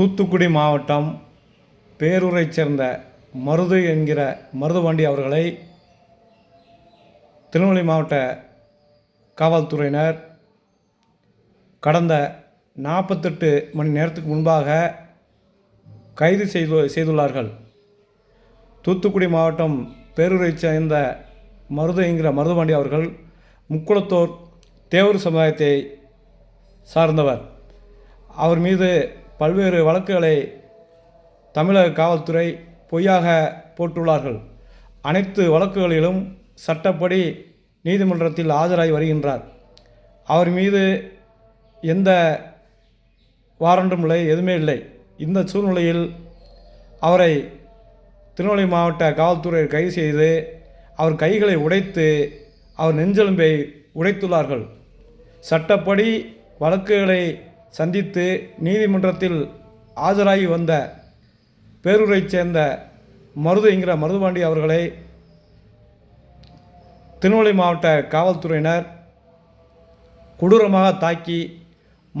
தூத்துக்குடி மாவட்டம் பேரூரைச் சேர்ந்த மருது என்கிற மருதுபாண்டி அவர்களை திருநெல்வேலி மாவட்ட காவல்துறையினர் கடந்த நாற்பத்தெட்டு மணி நேரத்துக்கு முன்பாக கைது செய்து செய்துள்ளார்கள். தூத்துக்குடி மாவட்டம் பேரூரைச் சேர்ந்த மருது என்கிற மருதுபாண்டி அவர்கள் முக்குளத்தோர் தேவர் சமுதாயத்தை சார்ந்தவர். அவர் மீது பல்வேறு வழக்குகளை தமிழக காவல்துறை பொய்யாக போட்டுள்ளார்கள். அனைத்து வழக்குகளிலும் சட்டப்படி நீதிமன்றத்தில் ஆஜராகி வருகின்றார். அவர் மீது எந்த வாரண்டும் இல்லை எதுவுமே இல்லை. இந்த சூழ்நிலையில் அவரை திருநெல்வேலி மாவட்ட காவல்துறை கைது செய்து அவர் கைகளை உடைத்து அவர் நெஞ்செலும்பை உடைத்துள்ளார்கள். சட்டப்படி வழக்குகளை சந்தித்து நீதிமன்றத்தில் ஆஜராகி வந்த பேரூரைச் சேர்ந்த மருது என்கிற மருதுபாண்டி அவர்களை திருநெல்வேலி மாவட்ட காவல்துறையினர் கொடூரமாக தாக்கி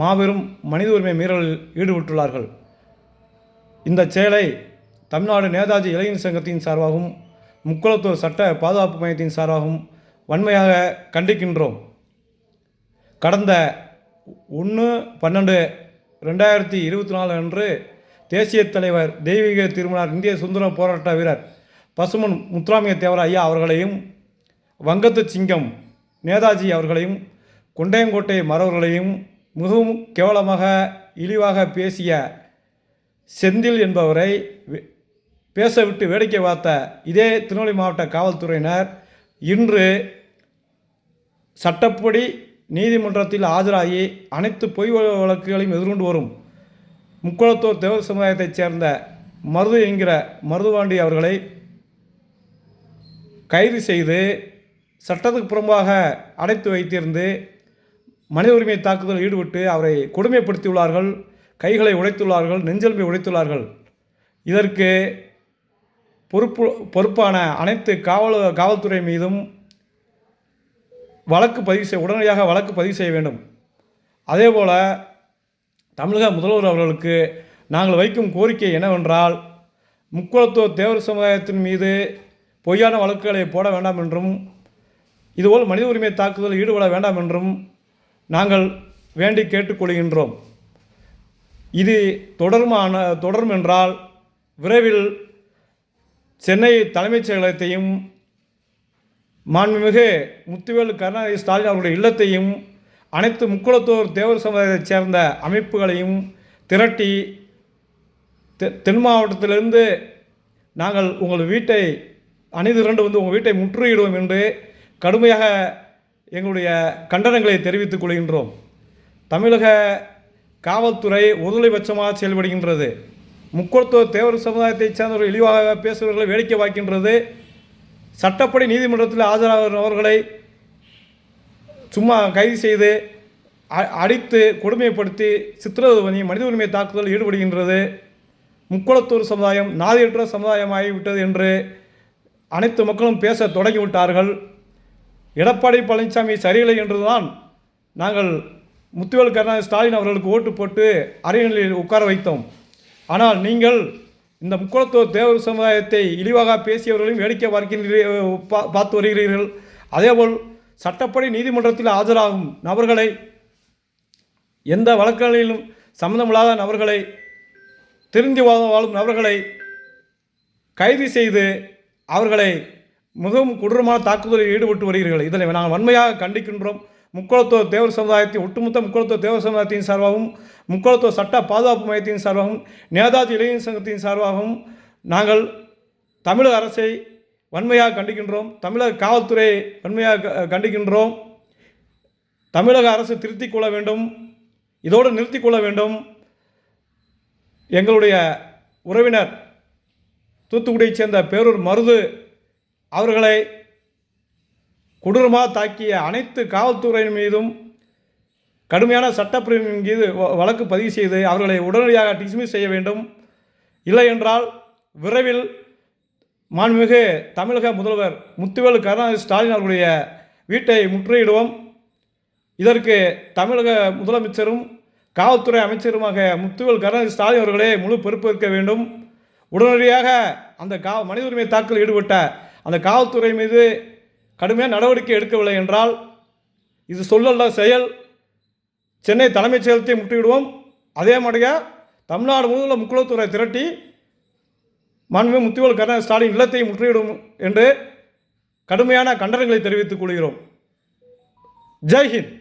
மாபெரும் மனித உரிமை மீறலில் ஈடுபட்டுள்ளார்கள். இந்த செயலை தமிழ்நாடு நேதாஜி இளைஞர் சங்கத்தின் சார்பாகவும் முக்குளத்தூர் சட்ட பாதுகாப்பு மையத்தின் சார்பாகவும் வன்மையாக கண்டிக்கின்றோம். கடந்த ஒன்று பன்னெண்டு ரெண்டாயிரத்தி இருபத்தி நாலு அன்று தேசிய தலைவர் தெய்வீக திருமணர் இந்திய சுதந்திர போராட்ட வீரர் பசுமன் முத்துராமிய தேவர் ஐயா அவர்களையும் வங்கத்து சிங்கம் நேதாஜி அவர்களையும் கொண்டையங்கோட்டை மறவர்களையும் மிகவும் கேவலமாக இழிவாக பேசிய செந்தில் என்பவரை பேச பேசவிட்டு வேடிக்கை பார்த்த இதே திருநெல்வேலி மாவட்ட காவல்துறையினர் இன்று சட்டப்படி நீதிமன்றத்தில் ஆஜராகி அனைத்து பொய் வழக்குகளையும் எதிர்கொண்டு வரும் முக்குளத்தூர் தேவர் சமுதாயத்தைச் சேர்ந்த மருது என்கிற மருதுவாண்டி அவர்களை கைது செய்து சட்டத்துக்கு புறம்பாக அடைத்து வைத்திருந்து மனித உரிமை தாக்குதல் ஈடுபட்டு அவரை கொடுமைப்படுத்தியுள்ளார்கள் கைகளை உடைத்துள்ளார்கள் நெஞ்சல்மை உடைத்துள்ளார்கள். இதற்கு பொறுப்பு பொறுப்பான அனைத்து காவல் காவல்துறை மீதும் வழக்கு பதிவு செய்ய உடனடியாக வழக்கு பதிவு செய்ய வேண்டும். அதேபோல் தமிழக முதல்வர் அவர்களுக்கு நாங்கள் வைக்கும் கோரிக்கை என்னவென்றால் முக்குளத்துவ தேவர் சமுதாயத்தின் மீது பொய்யான வழக்குகளை போட வேண்டாம் என்றும் இதுபோல் மனித உரிமை தாக்குதல் ஈடுபட வேண்டாம் என்றும் நாங்கள் வேண்டி கேட்டுக்கொள்கின்றோம். இது தொடருமான தொடரும் என்றால் விரைவில் சென்னை தலைமைச் செயலகத்தையும் மாண்புமிகு முத்துவேல் கருணாநிதி ஸ்டாலின் அவருடைய இல்லத்தையும் அனைத்து முக்குளத்தோர் தேவர் சமுதாயத்தைச் சேர்ந்த அமைப்புகளையும் திரட்டி தெ- தென் மாவட்டத்திலிருந்து நாங்கள் உங்கள் வீட்டை அணிதிரண்டு வந்து உங்கள் வீட்டை முற்றுகையிடுவோம் என்று கடுமையாக எங்களுடைய கண்டனங்களை தெரிவித்துக் கொள்கின்றோம். தமிழக காவல்துறை ஒருதலைபட்சமாக செயல்படுகின்றது. முக்குளத்தோர் தேவர் சமுதாயத்தைச் சேர்ந்தவர்கள் இழிவாக பேசுபவர்களை வேடிக்கை பார்க்கின்றது. சட்டப்படி நீதிமன்றத்தில் ஆஜராகிறவர்களை சும்மா கைது செய்து அ- அடித்து கொடுமைப்படுத்தி சித்திரவதை பண்ணி மனித உரிமை தாக்குதல் ஈடுபடுகின்றது. முக்குளத்தூர் சமுதாயம் நாதியற்ற சமுதாயமாகிவிட்டது என்று அனைத்து மக்களும் பேச தொடங்கிவிட்டார்கள். எடப்பாடி பழனிசாமி சரியில்லை என்றுதான் நாங்கள் முத்துவேல் கருணாநிதி ஸ்டாலின் அவர்களுக்கு ஓட்டு போட்டு அரியணையில் உட்கார வைத்தோம். ஆனால் நீங்கள் இந்த முக்குளத்தூர் தேவர் சமுதாயத்தை இழிவாக பேசியவர்களையும் வேடிக்கை பார்க்கின்றீர்கள் பார்த்து வருகிறீர்கள். அதேபோல் சட்டப்படி நீதிமன்றத்தில் ஆஜராகும் நபர்களை எந்த வழக்குகளிலும் சம்மந்தமில்லாத நபர்களை திருந்தி வாழும் நபர்களை கைது செய்து அவர்களை மிகவும் கொடூரமான தாக்குதலில் ஈடுபட்டு வருகிறீர்கள். இதனை நாங்கள் வன்மையாக கண்டிக்கின்றோம். முக்கோளத்துவ தேவர் சமுதாயத்தின் ஒட்டுமொத்த முக்கோளத்துவ தேவர் சமுதாயத்தின் சார்பாகவும் முக்கோளத்துவ சட்ட பாதுகாப்பு மையத்தின் சார்பாகவும் நேதாஜி இளைஞர் சங்கத்தின் சார்பாகவும் நாங்கள் தமிழக அரசை வன்மையாக கண்டிக்கின்றோம் தமிழக காவல்துறையை வன்மையாக க- கண்டிக்கின்றோம் தமிழக அரசு திருத்திக் கொள்ள வேண்டும் இதோடு நிறுத்திக் கொள்ள வேண்டும். எங்களுடைய உறவினர் தூத்துக்குடியைச் சேர்ந்த பேரூர் மருது அவர்களை கொடூரமாக தாக்கிய அனைத்து காவல்துறையின் மீதும் கடுமையான சட்டப்பிரிவின் மீது வ- வழக்கு பதிவு செய்து அவர்களை உடனடியாக டிஸ்மிஸ் செய்ய வேண்டும். இல்லை என்றால் விரைவில் மாண்புமிகு தமிழக முதல்வர் முத்துவேல் கருணாநிதி ஸ்டாலின் அவர்களுடைய வீட்டை முற்றுகையிடுவோம். இதற்கு தமிழக முதலமைச்சரும் காவல்துறை அமைச்சருமாக முத்துவேல் கருணாநிதி ஸ்டாலின் அவர்களே முழு பொறுப்பேற்க வேண்டும். உடனடியாக அந்த கா மனித உரிமை தாக்கல் ஈடுபட்ட அந்த காவல்துறை மீது கடுமையாக நடவடிக்கை எடுக்கவில்லை என்றால் இது சொல்லல்ல செயல். சென்னை தலைமைச் செயலத்தை முற்றிவிடுவோம் அதே மாதிரியாக தமிழ்நாடு முழுவதும் முக்குளத்துறை திரட்டி மாண்புமிகு முத்துவேல் கருணாநிதி ஸ்டாலின் இல்லத்தை முற்றுகையிடும் என்று கடுமையான கண்டனங்களை தெரிவித்துக் கொள்கிறோம். ஜெய்ஹிந்த்